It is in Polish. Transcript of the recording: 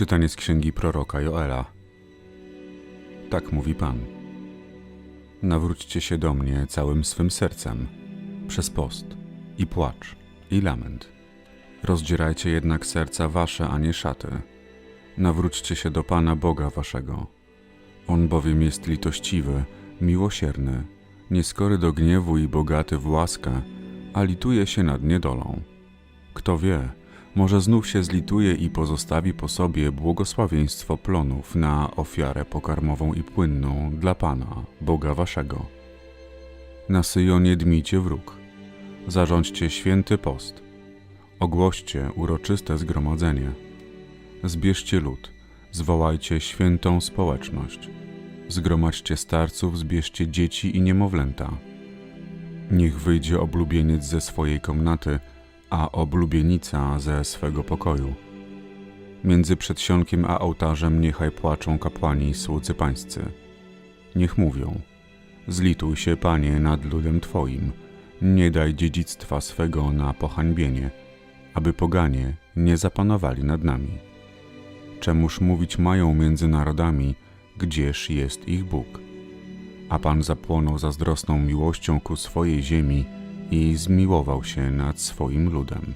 Czytanie z księgi proroka Joela. Tak mówi Pan. Nawróćcie się do mnie całym swym sercem, przez post i płacz i lament. Rozdzierajcie jednak serca wasze, a nie szaty. Nawróćcie się do Pana Boga waszego. On bowiem jest litościwy, miłosierny, nieskory do gniewu i bogaty w łaskę, a lituje się nad niedolą. Kto wie, może znów się zlituje i pozostawi po sobie błogosławieństwo plonów na ofiarę pokarmową i płynną dla Pana, Boga waszego. Na Syjonie dmijcie wróg, zarządźcie święty post, ogłoście uroczyste zgromadzenie, zbierzcie lud, zwołajcie świętą społeczność, zgromadźcie starców, zbierzcie dzieci i niemowlęta. Niech wyjdzie oblubieniec ze swojej komnaty, a oblubienica ze swego pokoju. Między przedsionkiem a ołtarzem niechaj płaczą kapłani i słudzy pańscy. Niech mówią: Zlituj się, panie, nad ludem twoim, nie daj dziedzictwa swego na pohańbienie, aby poganie nie zapanowali nad nami. Czemuż mówić mają między narodami, gdzież jest ich Bóg? A Pan zapłonął zazdrosną miłością ku swojej ziemi i zmiłował się nad swoim ludem.